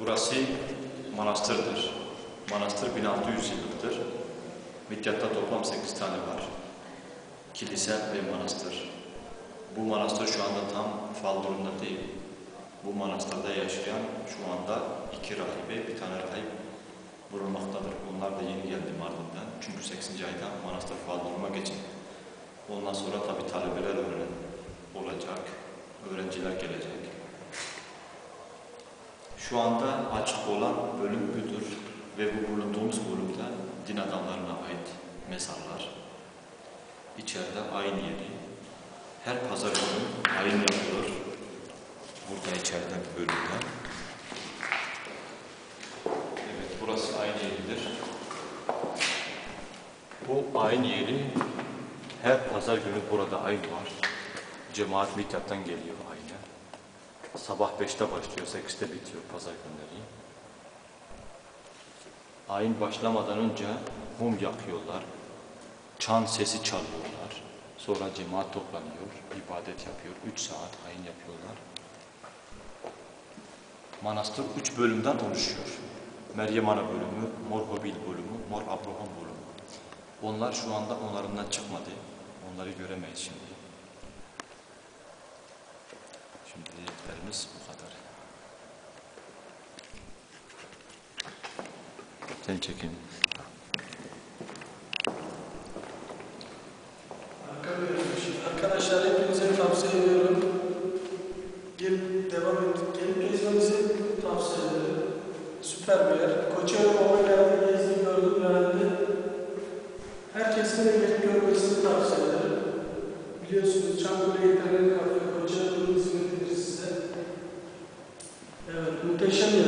Burası manastırdır. Manastır 1600 yıllıktır. Midyat'ta toplam 8 tane var. Kilise ve manastır. Bu manastır şu anda tam fal durumunda değil. Bu manastırda yaşayan şu anda iki rahibe, bir tane rahip bulunmaktadır. Onlar da yeni geldi Mardin'den. Çünkü 8. ayda manastır fal duruma geçecek. Ondan sonra tabi talebeler öğren olacak, öğrenciler gelecek. Şu anda açık olan bölüm budur ve bu bulunduğumuz bölümde din adamlarına ait mezarlar. İçeride ayin yeri. Her pazar günü ayin yapılır. Burada içeride bir bölümde. Evet, burası ayin yeridir. Bu ayin yeri her pazar günü burada ayin var. Cemaat Midyat'tan geliyor ayine. Sabah 5'te başlıyor, 8'te bitiyor pazar günleri. Ayin başlamadan önce mum yakıyorlar. Çan sesi çalıyorlar. Sonra cemaat toplanıyor, ibadet yapıyor. 3 saat ayin yapıyorlar. Manastır 3 bölümden oluşuyor. Meryem Ana bölümü, Mor Hobil bölümü, Mor Abraham bölümü. Onlar şu anda onlarından çıkmadı. Onları göremeyiz. Şimdi dediklerimiz bu kadar. Sen çekin. Arkadaşlar hepinize tavsiye ediyorum. Gel devam ettik. Gelip gezmenizi tavsiye ederim. Süper bir yer. Koçero Baba geldi, gezdi, gördüm, beğendi. Herkesin de gelip görmesini tavsiye ederim. Biliyorsunuz Çankırı İnternet Kafe, Koçero'nun Christian